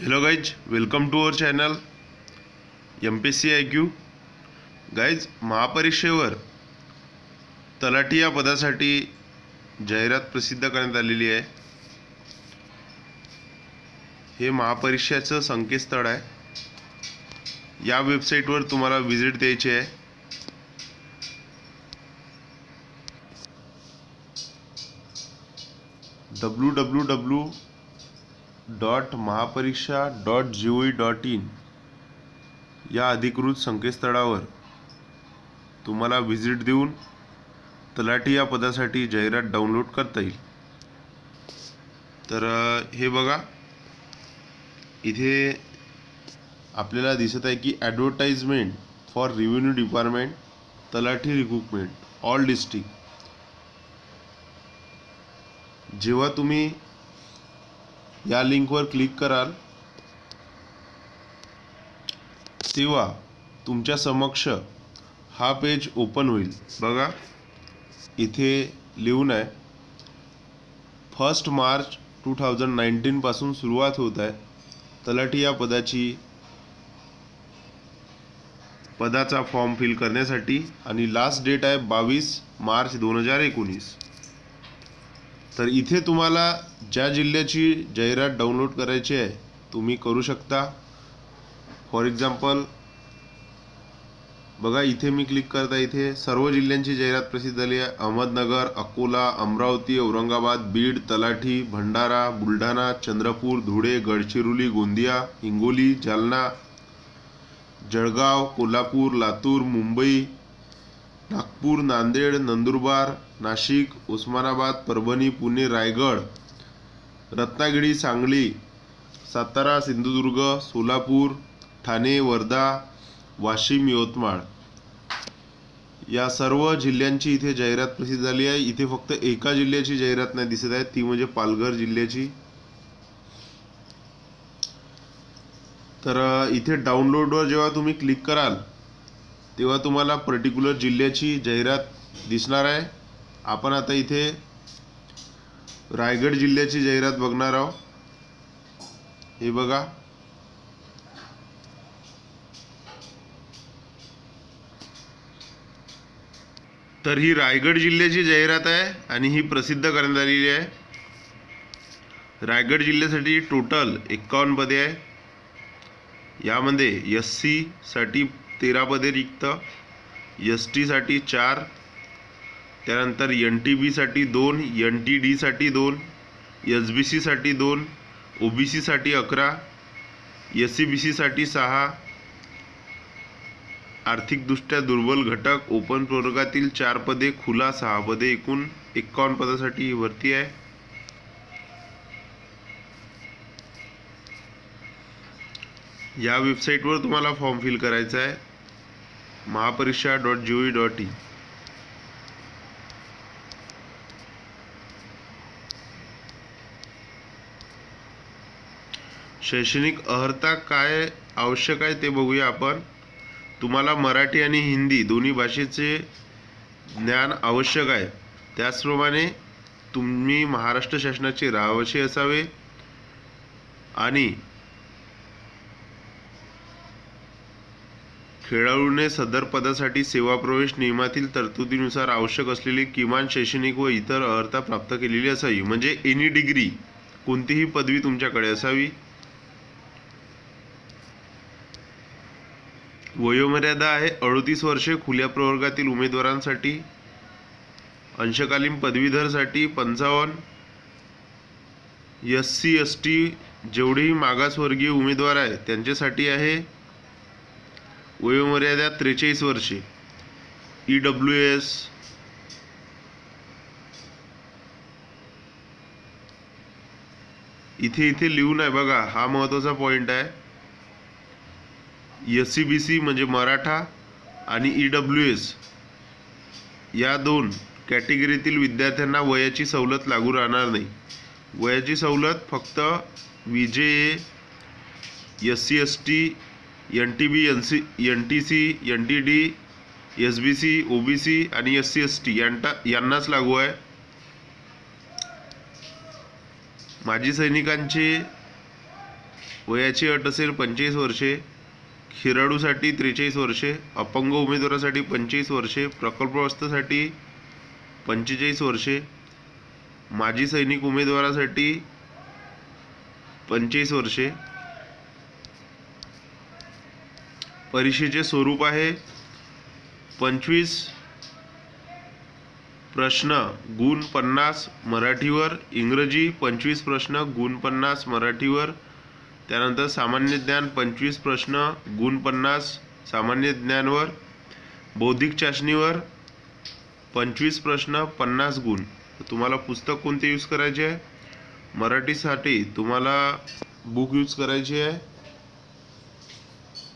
Hello guys welcome to our channel M P C I Q guys महापरीक्षेवर तलाठी या पदासाठी जाहिरात प्रसिद्ध करण्यात आलेली आहे. हे महापरीक्षेचं संकेतस्थळ आहे. या वेबसाईटवर तुम्हाला व्हिजिट द्यायची आहे. W W W dot Mahapariksha dot G O dot in या अधिकृत संकेतस्थळावर तुम्हाला व्हिजिट देऊन तलाठी या पदासाठी जाहिरात डाउनलोड करता येईल. तर हे बघा. इथे आपल्याला दिसत आहे की advertisement for revenue department talathi recruitment all district जेव्हा तुम्ही या लिंकवर क्लिक कराल. तेव्हा तुमच्या समक्ष हा पेज ओपन होईल. बघा इथे लिहून आहे फर्स्ट मार्च टू थाउजंड नाईन्टीनपासून सुरुवात होत आहे. तलाठी या पदाची पदाचा फॉर्म फिल करण्यासाठी आणि लास्ट डेट आहे बावीस मार्च दोन हजार एकोणीस. तर इथे तुम्हाला ज्या जिल्ह्याची जाहिरात डाउनलोड करायची आहे तुम्ही करू शकता. फॉर एक्झाम्पल बघा इथे मी क्लिक करता इथे सर्व जिल्ह्यांची जाहिरात प्रसिद्ध झाली आहे. अहमदनगर अकोला अमरावती औरंगाबाद बीड तलाठी भंडारा बुलढाणा चंद्रपूर धुळे गडचिरोली गोंदिया हिंगोली जालना जळगाव कोल्हापूर लातूर मुंबई नागपूर नांदेड नंदुरबार नाशिक उस्मानाबाद परभणी पुणे रायगड रत्नागिरी सांगली सातारा सिंधुदुर्ग सोलापूर ठाणे वर्धा वाशिम यवतमाळ. या सर्व जिल्ह्यांची इथे जाहिरात प्रसिद्ध झाली आहे. इथे फक्त एका जिल्ह्याची जाहिरात नाही दिसत आहे. ती म्हणजे पालघर जिल्ह्याची. तर इथे डाउनलोडवर जेव्हा तुम्ही क्लिक कराल तेव्हा तुम्हाला पर्टिक्युलर जिल्ह्याची जाहिरात दिसणार आहे. आपण आता इथे रायगड जिल्ह्याची जाहिरात बघणार आहोत. हे बघा. तर ही रायगड जिल्ह्याची जाहिरात आहे आणि ही प्रसिद्ध करण्यात आलेली आहे. रायगड जिल्ह्यासाठी टोटल एक्कावन्न पदे आहे यामध्ये एस सीसाठी तेरा पदे रिक्त एस टीसाठी चार त्यानंतर एन टी बीसाठी दोन एन टी डीसाठी दोन एस बी सीसाठी दोन ओ बी सीसाठी अकरा एस सी बी सीसाठी सहा. आर्थिकदृष्ट्या दुर्बल घटक ओपन प्रवर्गातील चार पदे खुला सहा पदे एकूण एक्कावन्न पदासाठी ही भरती आहे. या वेबसाईटवर तुम्हाला फॉर्म फिल करायचा आहे. Mahapariksha dot G O dot E शैक्षणिक अर्हता काय आवश्यक आहे ते बघूया आपण. तुम्हाला मराठी आणि हिंदी दोन्ही भाषेचे ज्ञान आवश्यक आहे. त्याचप्रमाणे तुम्ही महाराष्ट्र शासनाचे रहिवासी असावे आणि खेळाडूने सदर पदासाठी सेवा प्रवेश नियमातील तरतुदीनुसार आवश्यक असलेली किमान शैक्षणिक व इतर अर्हता प्राप्त केलेली असावी. म्हणजे एनी डिग्री कोणतीही पदवी तुमच्याकडे असावी. वयोमर्यादा आहे अडतीस वर्षे खुल्या प्रवर्गातील उमेदवारांसाठी अंशकालीन पदवीधरसाठी पंचावन्न. एस सी एस टी जेवढेही मागासवर्गीय उमेदवार आहे त्यांच्यासाठी आहे वयोमर्यादा त्रेचाळीस वर्षे. ई डब्ल्यू एस इथे इथे लिहून आहे बघा हा महत्त्वाचा पॉईंट आहे. एस सी बी सी म्हणजे मराठा आणि ई डब्ल्यू एस या दोन कॅटेगरीतील विद्यार्थ्यांना वयाची सवलत लागू राहणार नाही. वयाची सवलत फक्त VJ S C S T N T B N C N T C N T D S B C O B C आणि एस सी एस टी यांटा यांनाच लागू आहे. माजी सैनिकांचे वयाची अट असेल पंचेचाळीस वर्षे खेळाडूसाठी त्रेचाळीस वर्षे अपंग उमेदवारासाठी पंचवीस वर्षे प्रकल्पग्रस्तासाठी पंचेचाळीस वर्षे माजी सैनिक उमेदवारासाठी पंचेचाळीस वर्षे परीक्षेचे स्वरूप आहे. पंचवीस प्रश्न गुण पन्नास मराठीवर इंग्रजी पंचवीस प्रश्न गुण पन्नास मराठीवर. त्यानंतर सामान्य ज्ञान पंचवीस प्रश्न गुण पन्नास सामान्य ज्ञानवर. बौद्धिक चाचणीवर पंचवीस प्रश्न पन्नास गुण. तुम्हाला पुस्तक कोणते यूज करायचे आहे? मराठीसाठी तुम्हाला बुक यूज करायची आहे.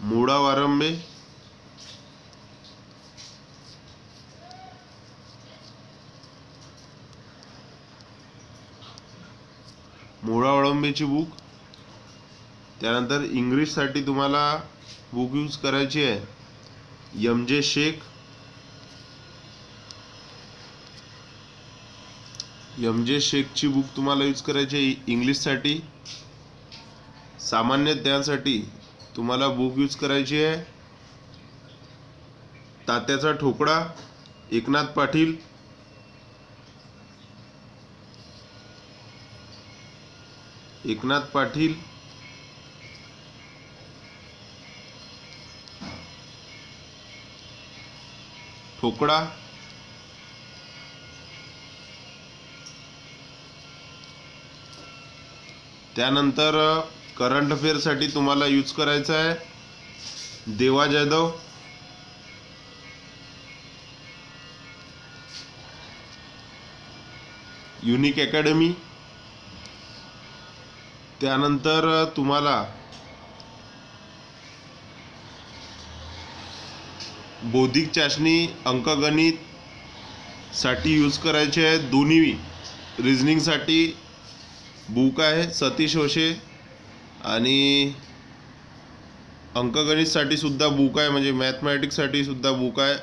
मुळा वारंबे मुळा अळंबेची बुक त्यानंतर इंग्लिशसाठी तुम्हाला बुक यूज करायची आहे. यम जे शेख. यम जे शेखची बुक तुम्हाला यूज करायची आहे इंग्लिशसाठी सामान्य ज्ञानसाठी. तुम्हाला बुक यूज करायची आहे. तात्याचा ठोकळा एकनाथ पाटील. एकनाथ पाटील. ठोकळा. त्यानंतर करंट अफेअरसाठी तुम्हाला यूज करायचा आहे. देवा जाधव. युनिक अकॅडमी त्यानंतर तुम्हाला बौद्धिक चाचणी अंकगणित साठी यूज करायचे आहे. दोन्ही रिझनिंगसाठी बुक आहे. सतीश वशे आणि अंकगणितसाठी सुद्धा बुक आहे म्हणजे मॅथमॅटिक्ससाठी सुद्धा बुक आहे.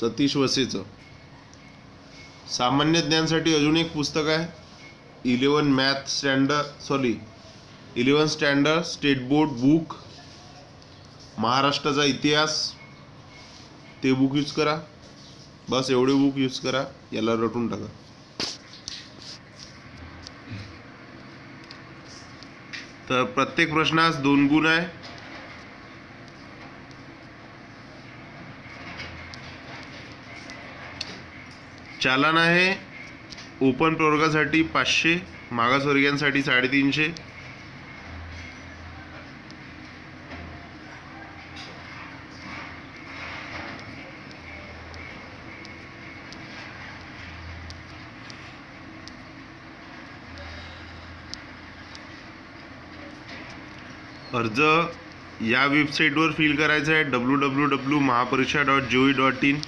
सतीश वसेचं. सामान्य ज्ञानसाठी अजून एक पुस्तक आहे. Eleven math standard sorry eleven standard state board book महाराष्ट्राचा इतिहास. ते बुक यूज करा. बस एवढे बुक यूज करा. याला रटून टाका. तर प्रत्येक प्रश्नास दोन गुण आहे. चालन आहे. ओपन प्रवर्गासाठी पाचशे मागासवर्गीयांसाठी साडेतीनशे. अर्ज या वेबसाईटवर फिल करायचा आहे. W W W Mahapariksha dot G dot in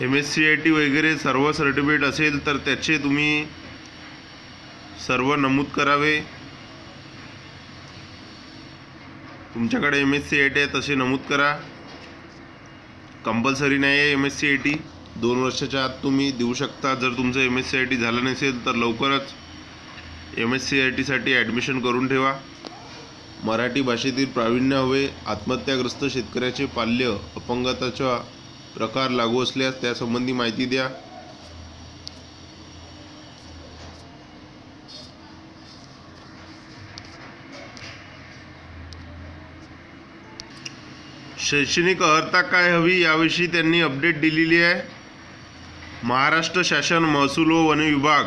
M S C I T वगैरे सर्व सर्टिफिकेट असेल तर त्याचे तुम्ही सर्व नमूद करावे. तुमच्याकडे M S C I T आहे तसे नमूद करा. कंपल्सरी नाही आहे M S C I T दोन वर्षाच्या आत तुम्ही देऊ शकता. जर तुमचं M S C I T झालं नसेल तर लवकरच एम एस सी आय टीसाठी ॲडमिशन करून ठेवा. मराठी भाषेतील प्रावीण्य हवे. आत्महत्याग्रस्त शेतकऱ्याचे पाल्य अपंगताचा प्रकार लागू असल्यास त्यासंबंधी माहिती द्या. शैक्षणिक अर्हता काय हवी याविषयी त्यांनी अपडेट दिलेली आहे. महाराष्ट्र शासन महसूल व वन विभाग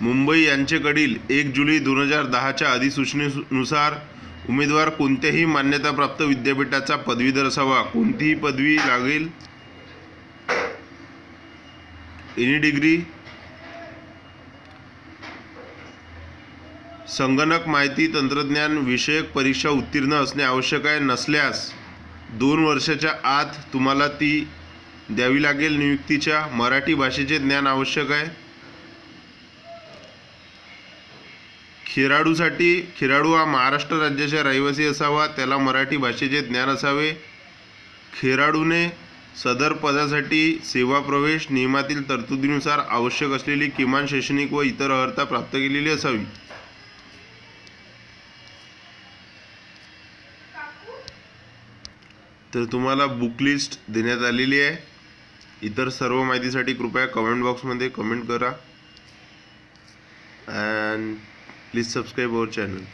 मुंबई यांच्याकडील एक जुलै दोन हजार दहाच्या अधिसूचनेनुसार उमेदवार कोणत्याही मान्यताप्राप्त विद्यापीठाचा पदवीधर असावा कोणतीही पदवी लागेल एनी डिग्री संगणक माहिती तंत्रज्ञान विषयक परीक्षा उत्तीर्ण असणे आवश्यक आहे. नसल्यास दोन वर्षाच्या आत तुम्हाला ती द्यावी लागेल नियुक्तीच्या मराठी भाषेचे ज्ञान आवश्यक आहे. खेळाडूसाठी खेळाडू हा महाराष्ट्र राज्याचा रहिवासी असावा त्याला मराठी भाषेचे ज्ञान असावे. खेळाडूने सदर पदासाठी सेवा प्रवेश नियमातील तरतुदीनुसार आवश्यक असलेली किमान शैक्षणिक व इतर अर्हता प्राप्त केलेली असावी. तर तुम्हाला बुक लिस्ट देण्यात आलेली आहे. इतर सर्व माहितीसाठी कृपया कमेंट बॉक्समध्ये कमेंट करा. And please subscribe our channel